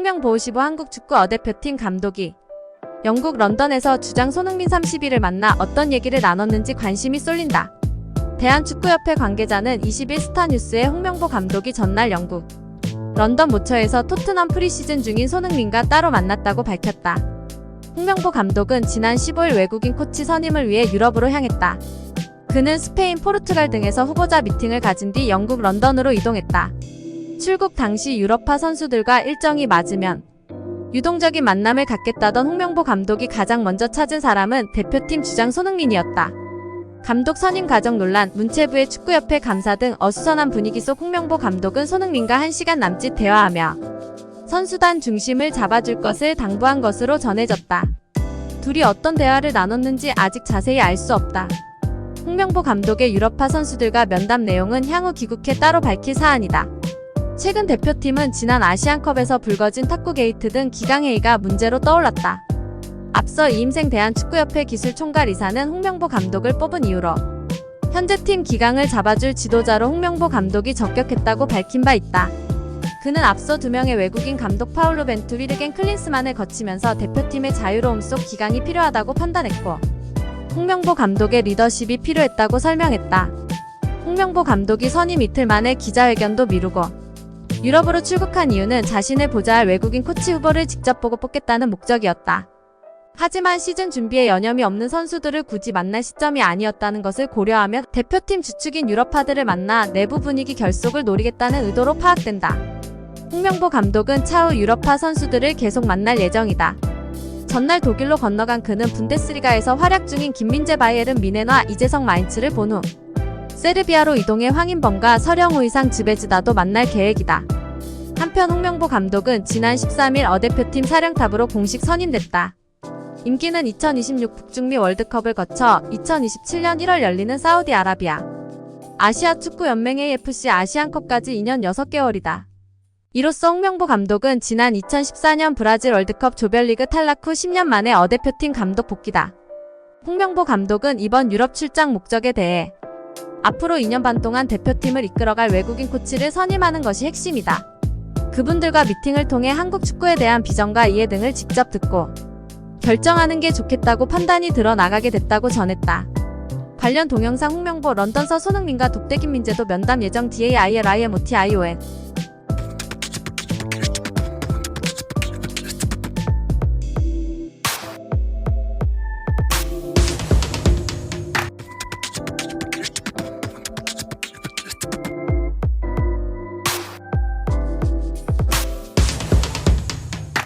홍명보55 한국 축구 어대표팀 감독이 영국 런던에서 주장 손흥민 30일을 만나 어떤 얘기를 나눴는지 관심이 쏠린다. 대한축구협회 관계자는 21 스타뉴스의 홍명보 감독이 전날 영국 런던 모처에서 토트넘 프리시즌 중인 손흥민과 따로 만났다고 밝혔다. 홍명보 감독은 지난 15일 외국인 코치 선임을 위해 유럽으로 향했다. 그는 스페인, 포르투갈 등에서 후보자 미팅을 가진 뒤 영국 런던으로 이동했다. 출국 당시 유럽파 선수들과 일정이 맞으면 유동적인 만남을 갖겠다던 홍명보 감독이 가장 먼저 찾은 사람은 대표팀 주장 손흥민이었다. 감독 선임 과정 논란, 문체부의 축구협회 감사 등 어수선한 분위기 속 홍명보 감독은 손흥민과 1시간 남짓 대화하며 선수단 중심을 잡아줄 것을 당부한 것으로 전해졌다. 둘이 어떤 대화를 나눴는지 아직 자세히 알 수 없다. 홍명보 감독의 유럽파 선수들과 면담 내용은 향후 귀국해 따로 밝힐 사안이다. 최근 대표팀은 지난 아시안컵에서 불거진 탁구 게이트 등 기강회의가 문제로 떠올랐다. 앞서 이임생 대한축구협회 기술총괄 이사는 홍명보 감독을 뽑은 이유로 현재 팀 기강을 잡아줄 지도자로 홍명보 감독이 적격했다고 밝힌 바 있다. 그는 앞서 두 명의 외국인 감독 파울로 벤투 위르겐 클린스만을 거치면서 대표팀의 자유로움 속 기강이 필요하다고 판단했고 홍명보 감독의 리더십이 필요했다고 설명했다. 홍명보 감독이 선임 이틀 만에 기자회견도 미루고 유럽으로 출국한 이유는 자신을 보자 할 외국인 코치 후보를 직접 보고 뽑겠다는 목적이었다. 하지만 시즌 준비에 여념이 없는 선수들을 굳이 만날 시점이 아니었다는 것을 고려하며 대표팀 주축인 유럽파들을 만나 내부 분위기 결속을 노리겠다는 의도로 파악된다. 홍명보 감독은 차후 유럽파 선수들을 계속 만날 예정이다. 전날 독일로 건너간 그는 분데스리가에서 활약 중인 김민재 바이에른 미넨과 이재성 마인츠를 본후 세르비아로 이동해 황인범과 서령우 이상 즈베즈다도 만날 계획이다. 한편 홍명보 감독은 지난 13일 어 대표팀 사령탑으로 공식 선임됐다. 임기는 2026 북중미 월드컵을 거쳐 2027년 1월 열리는 사우디아라비아 아시아 축구 연맹 AFC 아시안컵까지 2년 6개월이다. 이로써 홍명보 감독은 지난 2014년 브라질 월드컵 조별리그 탈락 후 10년 만에 어 대표팀 감독 복귀다. 홍명보 감독은 이번 유럽 출장 목적에 대해 앞으로 2년 반 동안 대표팀을 이끌어갈 외국인 코치를 선임하는 것이 핵심이다. 그분들과 미팅을 통해 한국 축구에 대한 비전과 이해 등을 직접 듣고 결정하는 게 좋겠다고 판단이 들어 나가게 됐다고 전했다. 관련 동영상 홍명보 런던서 손흥민과 독대 김 민재도 면담 예정 DAILIMOTION